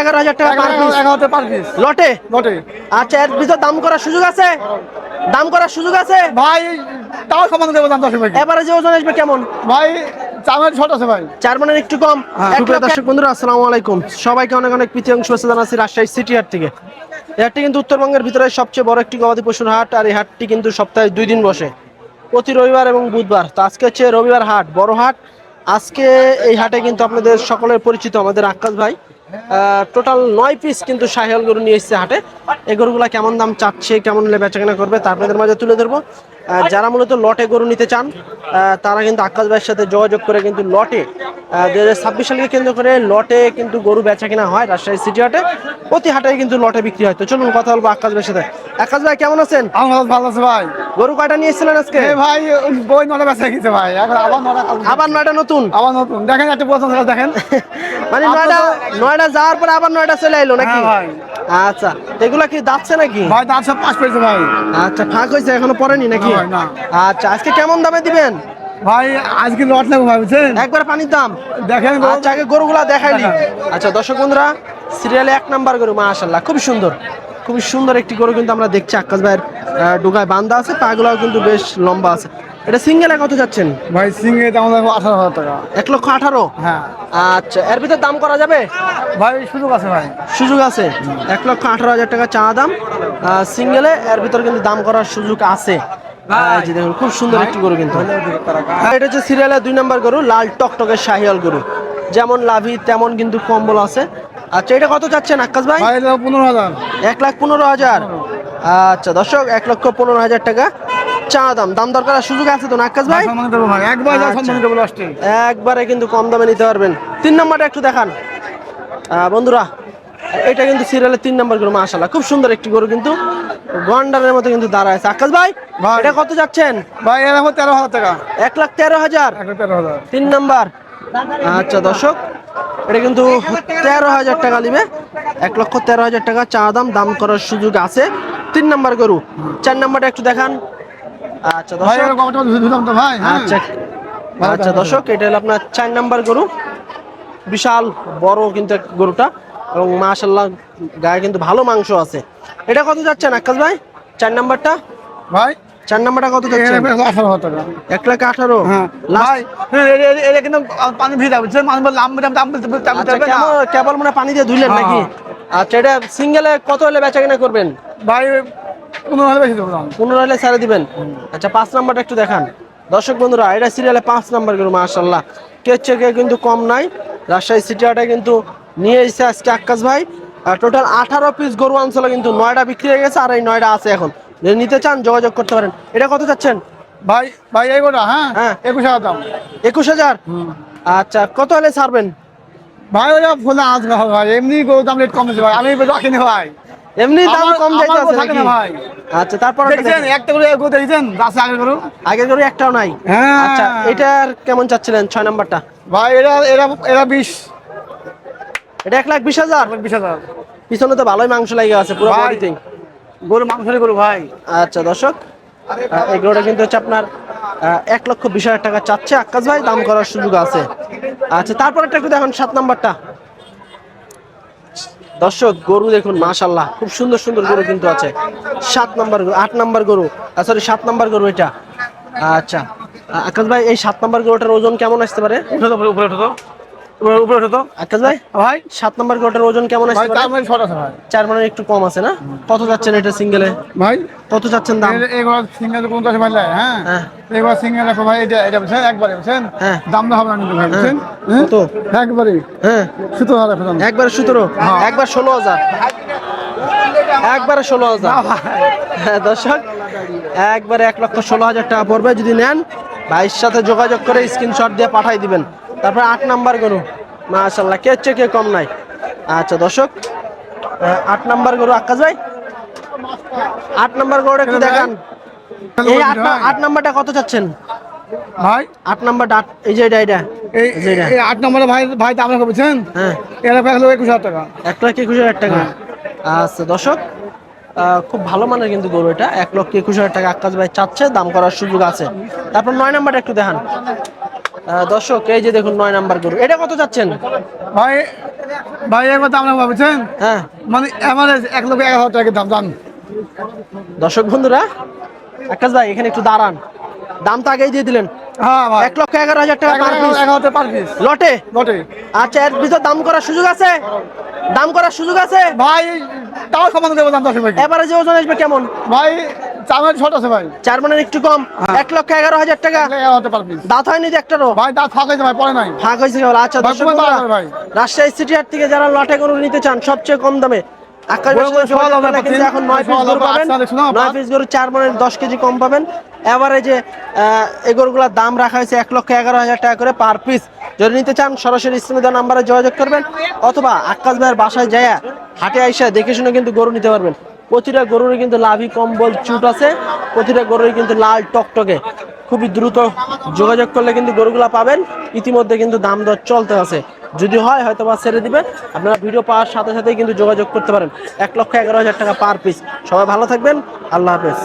এগারো হাজার টাকা পার পিস এগারোতে পার পিস লটে? বটে আচ্ছা এর ভিতর দাম করার সুযোগ আছে? দাম করার সুযোগ আছে? ভাই তাও সমান দেবো দাম দশ ভাই। এবারে যে ওজন আসবে কেমন? ভাই চামের ছোট আছে ভাই। চার মানের একটু কম। হ্যাঁ। দর্শক বন্ধুরা আসসালামু আলাইকুম। সবাইকে অনেক অনেক প্রীতি এবং শুভেচ্ছা জানাচ্ছি রাজশাহী সিটি হাট থেকে। হাটটি কিন্তু উত্তরবঙ্গের ভিতরে সবচেয়ে বড় একটি গবাদি পশুর হাট আর এই হাটটি কিন্তু সপ্তাহে দুই দিন বসে। প্রতি রবিবার এবং বুধবার। তো আজকে হচ্ছে রবিবার হাট বড় হাট। আজকে এই হাটে কিন্তু আপনাদের সকলের পরিচিত আমাদের আকাশ ভাই। টোটাল নয় পিস কিন্তু সাহেল গরু নিয়ে এসছে হাটে। এই গরুগুলা কেমন দাম চাচ্ছে, কেমন বেচাকেনা করবে তারপরে মাঝে তুলে ধরবো। যারা মূলত লটে গরু নিতে চান তারা কিন্তু আকাশ ভাইয়ের সাথে যোগাযোগ করে কিন্তু লটে দুই হাজার ছাব্বিশ সালকে কেন্দ্র করে লটে কিন্তু গরু বেচা কিনা হয় রাজশাহী সিটি হাটে। প্রতি হাটে কিন্তু লটে বিক্রি হয়। তো চলুন কথা বলব আকাশ ভাইয়ের সাথে। আকাশ ভাই কেমন আছেন? আমার ভালো আছে ভাই। গরু কয়টা নিয়ে এসেছিলেন আজকে? ভাই বই নটা বেঁচে গেছে ভাই। এখন আবার নটা আবার নয়টা নতুন? আবার নতুন। দেখেন একটা পছন্দ দেখেন। মানে নয়টা নয়টা যাওয়ার পরে আবার নয়টা চলে আইলো নাকি? হ্যাঁ ভাই। আচ্ছা এগুলা কি দাচ্ছে নাকি? ভাই দাঁড়ছে পাঁচ পেয়েছে ভাই। আচ্ছা ফাঁক হয়েছে এখনও পড়েনি নাকি। আচ্ছা আজকে কেমন দামে দিবেন? ভাই আজকে লট লাগবে ভাই বুঝছেন? একবার পানির দাম। দেখেন আচ্ছা আগে গরুগুলা দেখাইলি আচ্ছা দর্শক বন্ধুরা সিরিয়ালে এক নাম্বার গরু মাশাল্লাহ খুব সুন্দর। খুবই সুন্দর একটি গরু কিন্তু আমরা দেখছি আকাশ ভাইয়ের ডুগায় বান্ধা আছে পাগুলাও কিন্তু বেশ লম্বা আছে। এটা সিঙ্গেলে কত যাচ্ছেন? ভাই সিঙ্গে দাম দেখো আঠারো হাজার টাকা। এক লক্ষ আঠারো? হ্যাঁ। আচ্ছা এর ভিতর দাম করা যাবে? ভাই সুযোগ আছে ভাই। সুযোগ আছে? এক লক্ষ আঠারো হাজার টাকা চা দাম। সিঙ্গেলে এর ভিতর কিন্তু দাম করার সুযোগ আছে। দেখুন খুব সুন্দর একটি গরু কিন্তু। এটা হচ্ছে সিরিয়ালের দুই নম্বর গরু লাল টকটকের শাহিয়াল গরু। যেমন লাভি তেমন কিন্তু কম্বল আছে। আচ্ছা এটা কত চাচ্ছেন আকাশ ভাই? ভাই পনেরো হাজার। এক লাখ পনেরো হাজার। আচ্ছা দর্শক এক লক্ষ পনেরো হাজার টাকা চা দাম। দাম দরকার সুযোগ আছে তো না আকাশ ভাই? একবার আচ্ছা। একবারে কিন্তু কম দামে নিতে পারবেন। তিন নম্বরটা একটু দেখান। বন্ধুরা এটা কিন্তু সিরিয়ালের তিন নম্বর গরু মাশাল্লাহ খুব সুন্দর একটি গরু কিন্তু। গন্ডারের মতো কিন্তু দাঁড়ায় আছে। আকাশ ভাই। এটা কত যাচ্ছেন? ভাই এর এখন তেরো হাজার টাকা। এক লাখ তেরো হাজার। তিন নাম্বার। আচ্ছা দর্শক এটা কিন্তু তেরো হাজার টাকা নিবে। এক লক্ষ তেরো হাজার টাকা চা দাম দাম করার সুযোগ আছে। তিন নাম্বার গরু চার নাম্বারটা একটু দেখান আচ্ছা ভাই দর্শক হ্যাঁ। আচ্ছা আচ্ছা এটা হলো আপনার চার নাম্বার গরু বিশাল বড় কিন্তু গরুটা এবং মাশাল্লাহ গায়ে কিন্তু ভালো মাংস আছে এটা কত যাচ্ছেন আকাশ ভাই চার নাম্বারটা ভাই চার নাম্বারটা কত টাকা এক লাখ আঠারো হ্যাঁ হ্যাঁ, আচ্ছা কেবল মানে পানি দিয়ে ধুইলেন হ্যাঁ, নাকি আচ্ছা এটা সিঙ্গেলে কত হলে বেচা কিনা করবেন? ভাই পনেরো হলে বেশি দেবো পনেরো হলে ছেড়ে দিবেন? আচ্ছা পাঁচ নাম্বারটা একটু দেখান। দর্শক বন্ধুরা এটা সিরিয়ালে পাঁচ নাম্বার গরু মাশাল্লাহ কে চেকে কিন্তু কম নাই। রাজশাহী সিটি হাটে কিন্তু নিয়ে এসেছে আজকে আকাশ ভাই। টোটাল আঠারো পিস গরু অঞ্চলে কিন্তু নয়টা বিক্রি হয়ে গেছে আর এই নয়টা আছে এখন। যদি নিতে চান যোগাযোগ করতে পারেন। এটা কত চাচ্ছেন? ভাই ভাই এই গোটা হ্যাঁ? হ্যাঁ। একুশ হাজার দাম। একুশ হাজার? আচ্ছা কত হলে ছাড়বেন? ভাই ওই ফুলে আজ হবে ভাই এমনি গরু দাম রেট কমেছে ভাই। আমি রাখিনি ভাই। এমনি দাম কম যাইতে গরু থাকে ভাই। আচ্ছা তারপর দেখছেন? একটা করে গরু দেখছেন? রাস্তা আগে গরু? আগের গরু একটাও নাই? হ্যাঁ। আচ্ছা এটার কেমন চাচ্ছিলেন? ছয় নাম্বারটা? ভাই এরা এরা এরা বিশ। এটা এক লাখ বিশ হাজার? বিশ হাজার। পিছনে তো ভালোই মাংস লাগে আছে পুরো ভাই। বডিতেই। গরু মাংসের গরু ভাই। আচ্ছা দর্শক এই গরুটা কিন্তু হচ্ছে আপনার এক লক্ষ বিশ হাজার টাকা চাচ্ছে। আকাশ ভাই দাম করার সুযোগ আছে। আচ্ছা তারপর একটা একটু দেখুন, সাত নাম্বারটা। দর্শক, গরু দেখুন মাশাল্লাহ খুব সুন্দর সুন্দর গরু কিন্তু আছে। সাত নাম্বার গরু, আট নাম্বার গরু সরি সাত নাম্বার গরু এটা। আচ্ছা আকাশ ভাই, এই সাত নাম্বার গরুটার ওজন কেমন আসতে পারে? উঠে উপরে উঠে উপরে উপরে উঠে তো। আকাশ ভাই? ভাই? সাত নাম্বার গরুটার ওজন কেমন আসতে পারে মানে ছটা আছে ভাই চার মানে একটু কম আছে না? কত যাচ্ছেন এটা সিঙ্গেলে ভাই? কত যাচ্ছেন দাম? এগুলো সিঙ্গেল কোন দশ ভাই লাই, হ্যাঁ? হ্যাঁ। এগুলো সিঙ্গেল রাখো ভাই এটা এটা বুঝছেন? একবারে বুঝছেন? হ্যাঁ। দাম না হবে না কিন্তু ভাই বুঝছেন? হ্যাঁ? কত? একবারে। হ্যাঁ। সতেরো হাজার দাম একবার সতেরো? একবার ষোলো হাজার? একবারে ষোলো হাজার? হ্যাঁ দর্শক একবারে এক লক্ষ ষোলো হাজার টাকা পড়বে। যদি নেন ভাইয়ের সাথে যোগাযোগ করে স্ক্রিনশট দিয়ে পাঠাই দিবেন। তারপর আট নাম্বার গরু। মাশাল্লাহ কে হচ্ছে কে কম নাই। আচ্ছা দর্শক আট নাম্বার গরু আকাশ ভাই। আট নাম্বার গরু একটু দেখান। এই আট নাম্বারটা কত চাচ্ছেন? ভাই? আট নাম্বারটা আট এই যে এটা এটা। এই আট নম্বরে ভাই ভাই দাম রাখো বুঝছেন? হ্যাঁ। এরা রাখল একুশ হাজার টাকা। এক লাখ একুশ হাজার টাকা। আচ্ছা দর্শক খুব ভালো মানের কিন্তু গরু এটা। এক লক্ষ একুশ হাজার টাকা আকাশ ভাই চাচ্ছে দাম করার সুযোগ আছে। তারপর নয় নাম্বারটা একটু দেখান। দর্শক এই যে দেখুন নয় নাম্বার গরু। এটা কত যাচ্ছেন ভাই ভাই এবার দাম না বুঝছেন হ্যাঁ। মানে এভারেজ এক লক্ষ এক হাজার টাকা দাম দাম দর্শক বন্ধুরা আকাশ ভাই এখানে একটু দাঁড়ান। দাম তো আগেই দিয়ে দিলেন। হ্যাঁ ভাই। এক লক্ষ এগারো হাজার টাকা পার পিস হাজার পার পিস লটে? বটে আচ্ছা এর ভিতর দাম করার সুযোগ আছে? দাম করার সুযোগ আছে? ভাই তাও সমান দেবো দাম দশ এবারে যে ওজন আসবে কেমন? ভাই চামের ছোট আছে ভাই। চার মানের একটু কম। হ্যাঁ। এক লক্ষ এগারো হাজার টাকা। এক হাজার টাকা পার পিস দাঁত হয়নি যে একটারও? ভাই দাঁত ফাঁকাইছে ভাই পরে নাই। ভাগ হয়েছে আচ্ছা। রাজশাহী সিটি হাট থেকে যারা লটে গরু নিতে চান সবচেয়ে কম দামে? এখন নয় পিস গরু পাবেন। নয় পিস গরু চার মনের দশ কেজি কম পাবেন। এবারে দাম রাখা হয়েছে এক লক্ষ এগারো হাজার টাকা করে পার পিস যদি নিতে চান সরাসরি স্ক্রিনে নাম্বারে যোগাযোগ করবেন। অথবা আকাশ ভাইয়ের বাসায় যায় হাটে আইসা দেখে শুনে কিন্তু গরু নিতে পারবেন। প্রতিটা গরুর কিন্তু লাভি কম্বল চুট আছে, প্রতিটা গরুর কিন্তু লাল টকটকে। খুবই দ্রুত যোগাযোগ করলে কিন্তু গরুগুলা পাবেন, ইতিমধ্যে কিন্তু দাম দর চলতে আছে। যদি হয় হয়তো বা ছেড়ে দিবেন আপনারা ভিডিও পাওয়ার সাথে সাথেই কিন্তু যোগাযোগ করতে পারেন। এক লক্ষ এগারো হাজার টাকা পার পিস। সবাই ভালো থাকবেন। আল্লাহ হাফেজ।